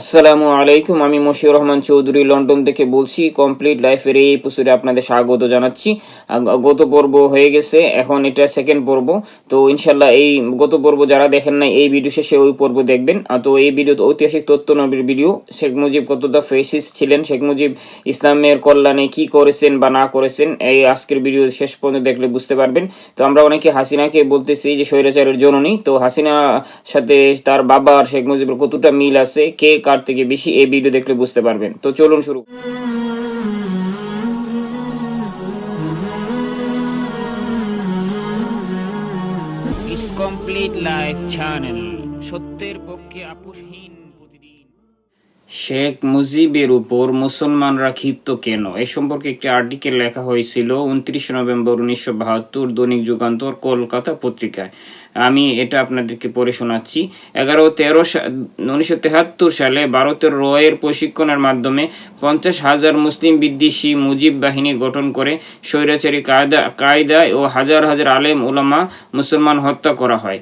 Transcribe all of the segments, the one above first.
আসসালামু আলাইকুম, আমি মশিউর রহমান চৌধুরী, লন্ডন থেকে বলছি, কমপ্লিট লাইফের এই এপিসোডে আপনাদের স্বাগত জানাচ্ছি। গত পর্ব হয়ে গেছে, এখন এটা সেকেন্ড পর্ব। তো ইনশাল্লাহ এই গত পর্ব যারা দেখেন নাই, এই ভিডিও শেষে ওই পর্ব দেখবেন। তো এই ভিডিও ঐতিহাসিক তথ্য নবীর ভিডিও শেখ মুজিব কতটা ফেসিস ছিলেন, শেখ মুজিব ইসলামের কল্যাণে কি করেছেন বা না করেছেন, এই আজকের ভিডিও শেষ পর্যন্ত দেখলে বুঝতে পারবেন। তো আমরা অনেকে হাসিনাকে বলতেছি যে স্বৈরাচারের জননী। তো হাসিনা সাথে তার বাবার শেখ মুজিবের কতটা মিল আছে, কে কার থেকে বেশি এই ভিডিও দেখলে বুঝতে পারবেন। তো চলুন শুরু। ইটস কমপ্লিট লাইফ চ্যানেল সত্যের পক্ষে আপোষহীন শেখ মুজিবের উপর মুসলমানরা ক্ষিপ্ত কেন? এ সম্পর্কে একটি আর্টিকেল লেখা হয়েছিল উনত্রিশে নভেম্বর উনিশশো বাহাত্তর দৈনিক যুগান্তর কলকাতা পত্রিকায়। আমি এটা আপনাদেরকে পড়ে শোনাচ্ছি। এগারো, তেরো উনিশশো তেহাত্তর সালে ভারতের রয়ের প্রশিক্ষণের মাধ্যমে পঞ্চাশ হাজার মুসলিম বিদ্বেষী মুজিব বাহিনী গঠন করে স্বৈরাচারী কায়দা কায়দায় ও হাজার হাজার আলেম ওলামা মুসলমান হত্যা করা হয়।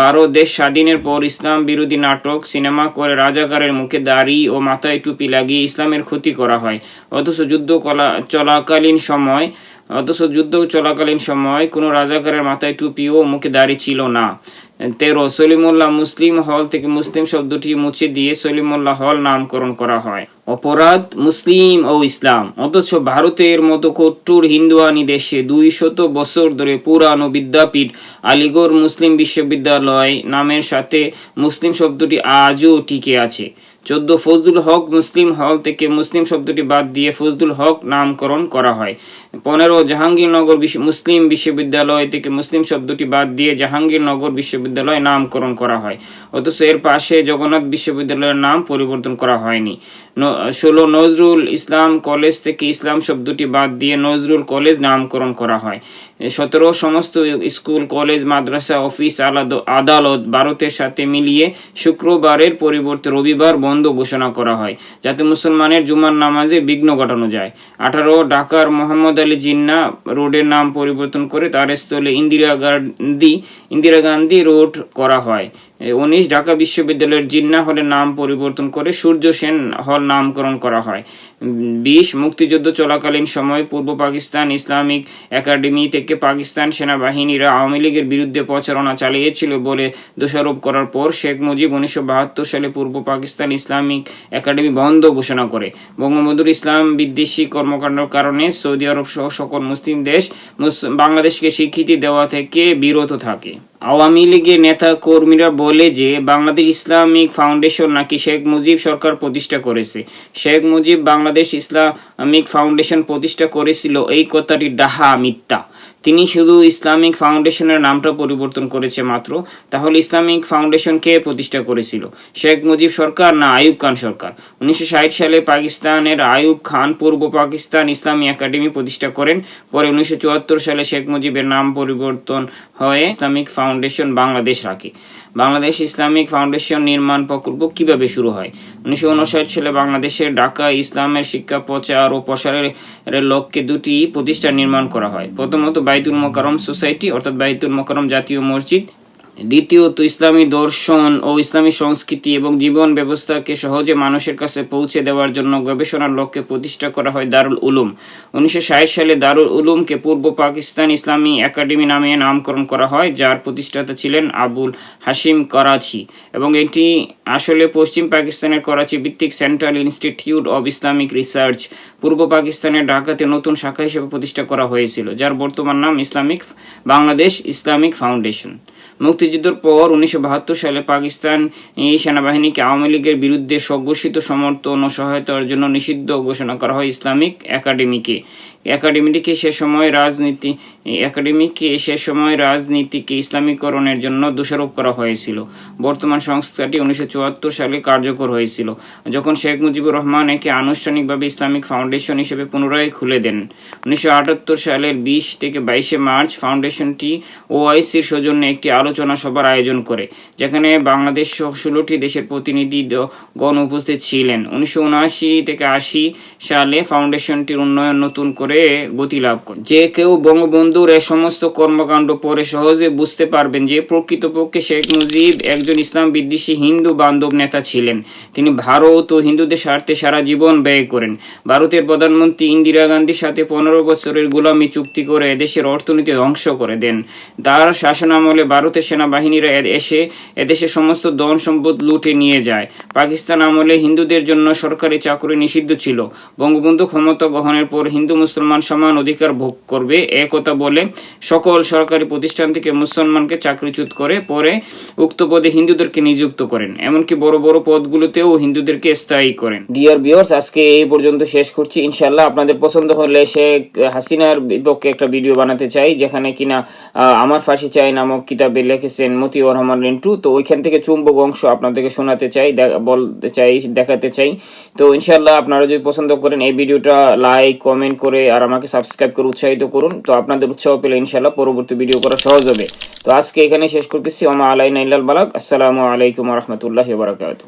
বারো, দেশ স্বাধীনের পর ইসলাম বিরোধী নাটক, সিনেমা করে রাজাকারের মুখে দাড়ি ও মাথায় টুপি লাগিয়ে ইসলামের ক্ষতি করা হয়। অথচ যুদ্ধ কলা, চলাকালীন সময় অথচ যুদ্ধ চলাকালীন সময় কোনো রাজাকারের মাথায় টুপি ও মুখে দাড়ি ছিল না। তেরো সলিমুল্লাহ মুসলিম হল থেকে মুসলিম শব্দটি মুছে দিয়ে সলিমুল্লাহ হল নামকরণ করা হয়। অপরাধ মুসলিম ও ইসলাম। অথচ ভারতের মতো কট্টুর হিন্দুয়ানি দেশে দুই শত বছর ধরে পুরানো বিদ্যাপীঠ আলিগড় মুসলিম বিশ্ববিদ্যালয় নামের সাথে মুসলিম শব্দটি আজও টিকে আছে। চোদ্দ ফজলুল হক মুসলিম হল থেকে মুসলিম শব্দটি বাদ দিয়ে ফজলুল হক নামকরণ করা হয়। পনেরো, জাহাঙ্গীরনগর মুসলিম বিশ্ববিদ্যালয় থেকে মুসলিম শব্দটি বাদ দিয়ে জাহাঙ্গীরনগর বিশ্ববিদ্যালয় নামকরণ করা হয়। অথচ এর পাশে জগন্নাথ বিশ্ববিদ্যালয়ের নাম পরিবর্তন করা হয়নি। ষোলো, নজরুল ইসলাম কলেজ থেকে ইসলাম শব্দটি বাদ দিয়ে নজরুল কলেজ নামকরণ করা হয়। সতেরো, সমস্ত স্কুল, কলেজ, মাদ্রাসা, অফিস, আলাদ- আদালত ভারতের সাথে মিলিয়ে শুক্রবারের পরিবর্তে রবিবার বন্ধ ঘোষণা করা হয়, যাতে মুসলমানের জুমার নামাজে বিঘ্ন ঘটানো যায়। আঠারো, ঢাকার মোহাম্মদ আলী জিন্না রোডের নাম পরিবর্তন করে তার স্থলে ইন্দিরা গান্ধী ইন্দিরা গান্ধী রোড করা হয়। উনিশ ঢাকা বিশ্ববিদ্যালয়ের জিন্না হলের নাম পরিবর্তন করে সূর্য সেন হল নামকরণ করা হয়। বিশ, মুক্তিযুদ্ধ চলাকালীন সময় পূর্ব পাকিস্তান ইসলামিক একাডেমি থেকে পাকিস্তান সেনাবাহিনীরা আওয়ামী লীগের বিরুদ্ধে প্রচারণা চালিয়েছিল বলে দোষারোপ করার পর শেখ মুজিব উনিশশো বাহাত্তর সালে পূর্ব পাকিস্তান ইসলামিক একাডেমি বন্ধ ঘোষণা করে। বঙ্গবন্ধুর ইসলাম বিদ্বেষী কর্মকাণ্ডের কারণে সৌদি আরব সহ সকল মুসলিম দেশ বাংলাদেশকে স্বীকৃতি দেওয়া থেকে বিরত থাকে। আওয়ামী লীগের নেতা কর্মীরা বলে যে বাংলাদেশ ইসলামিক ফাউন্ডেশন নাকি শেখ মুজিব সরকার প্রতিষ্ঠা করেছে। শেখ মুজিব বাংলাদেশ ইসলামিক ফাউন্ডেশন প্রতিষ্ঠা করেছিল, এই কথাটি ডাহা মিথ্যা। তিনি শুধু ইসলামিক ফাউন্ডেশনের নামটা পরিবর্তন করেছে মাত্র, তাহলে ইসলামিক ফাউন্ডেশন কে প্রতিষ্ঠা করেছিল? শেখ মুজিব সরকার না আইয়ুব খান সরকার? উনিশশো ষাট সালে পাকিস্তানের আইয়ুব খান পূর্ব পাকিস্তান ইসলামী একাডেমি প্রতিষ্ঠা করেন, পরে উনিশশো চুয়াত্তর সালে শেখ মুজিবের নাম পরিবর্তন হয়ে ইসলামিক ফাউন্ডেশন বাংলাদেশ রাখে। বাংলাদেশ ইসলামিক ফাউন্ডেশন নির্মাণ প্রকল্প কীভাবে শুরু হয়? উনিশশো উনষাট সালে বাংলাদেশের ঢাকা ইসলামের শিক্ষা প্রচার ও প্রসারের লক্ষ্যে দুটি প্রতিষ্ঠান নির্মাণ করা হয়। প্রথমত বাইতুল মোকারম সোসাইটি অর্থাৎ বাইতুল মোকারম জাতীয় মসজিদ। দ্বিতীয়ত, ইসলামী দর্শন ও ইসলামী সংস্কৃতি এবং জীবন ব্যবস্থাকে সহজে মানুষের কাছে পৌঁছে দেওয়ার জন্য গবেষণার লক্ষ্যে প্রতিষ্ঠা করা হয় দারুল উলুম। উনিশশো ষাট সালে দারুল উলুমকে পূর্ব পাকিস্তান ইসলামী একাডেমি নামে নামকরণ করা হয়, যার প্রতিষ্ঠাতা ছিলেন আবুল হাসিম করাচি এবং এটি আসলে পশ্চিম পাকিস্তানের করাচি ভিত্তিক central institute of Islamic research, পূর্ব পাকিস্তানের ঢাকাতে নতুন শাখা হিসেবে প্রতিষ্ঠা করা হয়েছিল, যার বর্তমান নাম ইসলামিক বাংলাদেশ ইসলামিক ফাউন্ডেশন। মুক্তিযুদ্ধের পর উনিশশো বাহাত্তর সালে পাকিস্তান এই সেনাবাহিনীকে আওয়ামী লীগের বিরুদ্ধে স্বঘোষিত সমর্থন ও সহায়তার জন্য নিষিদ্ধ ঘোষণা করা হয় ইসলামিক একাডেমিকে। একাডেমিটিকে সে সময় রাজনীতি, একাডেমিকে সে সময় রাজনীতিকে ইসলামীকরণের জন্য দোষারোপ করা হয়েছিল। বর্তমান সংস্থাটি উনিশশো চুয়াত্তর সালে কার্যকর হয়েছিল, যখন শেখ মুজিবুর রহমান একে আনুষ্ঠানিকভাবে ইসলামিক ফাউন্ডেশন হিসেবে পুনরায় খুলে দেন। উনিশশো আটাত্তর সালের বিশ থেকে বাইশে মার্চ ফাউন্ডেশনটি ওআইসির সৌজন্যে একটি আলোচনা সভার আয়োজন করে, যেখানে বাংলাদেশ সহ ষোলোটি দেশের প্রতিনিধি গণ উপস্থিত ছিলেন। উনিশশো উনআশি থেকে আশি সালে ফাউন্ডেশনটির উন্নয়ন নতুন করে গতি লাভ করে যে কেউ বঙ্গবন্ধুর এ সমস্ত কর্মকাণ্ড পরে সহজে বুঝতে পারবেন যে প্রকৃতপক্ষে শেখ মুজিব একজন ইসলাম বিদ্বেষী হিন্দু বান্ধব নেতা ছিলেন। তিনি ভারত ও হিন্দুদের স্বার্থে সারা জীবন ব্যয় করেন। ভারতের প্রধানমন্ত্রী ইন্দিরা গান্ধীর সাথে পনেরো বছরের গোলামি চুক্তি করে দেশের অর্থনীতি ধ্বংস করে দেন। তার শাসন আমলে ভারতের সেনাবাহিনীরা এসে এদেশের সমস্ত ধন সম্পদ লুটে নিয়ে যায়। পাকিস্তান আমলে হিন্দুদের জন্য সরকারি চাকরি নিষিদ্ধ ছিল। বঙ্গবন্ধু ক্ষমতা গ্রহণের পর হিন্দু মুসলমান সমান অধিকার ভোগ করবে, এ কথা বলে সকল সরকারি প্রতিষ্ঠান থেকে মুসলমানকে চাকরিচ্যুত করে, পরে উক্ত পদে হিন্দুদেরকে নিযুক্ত করেন। এমনকি বড় বড় পদগুলোতেও হিন্দুদেরকে স্থায়ী করেন। ডিয়ার ভিউয়ার্স আজকে এই পর্যন্ত শেষ করছি। ইনশাল্লাহ আপনাদের পছন্দ হলে শেখ হাসিনার বিপক্ষে একটা ভিডিও বানাতে চাই, যেখানে কিনা আমার ফাঁসি চাই নামক কিতাবে লিখেছেন মতিউর রহমান রিন্টু। তো ওইখান থেকে চুম্বক অংশ আপনাদেরকে শোনাতে চাই বলতে চাই, দেখাতে চাই। তো ইনশাল্লাহ আপনারা যদি পছন্দ করেন এই ভিডিওটা, লাইক, কমেন্ট করে আর আমাকে সাবস্ক্রাইব করে উৎসাহিত করুন। তো আপনাদের উৎসাহ পেলে ইনশাল্লাহ পরবর্তী ভিডিও করা সহজ হবে। তো আজকে এখানে শেষ করতেছি। আমার আলাইনা ইল্লাল বালাক আসসালামু আলাইকুম রহমতুল্লাহ বারাকাতু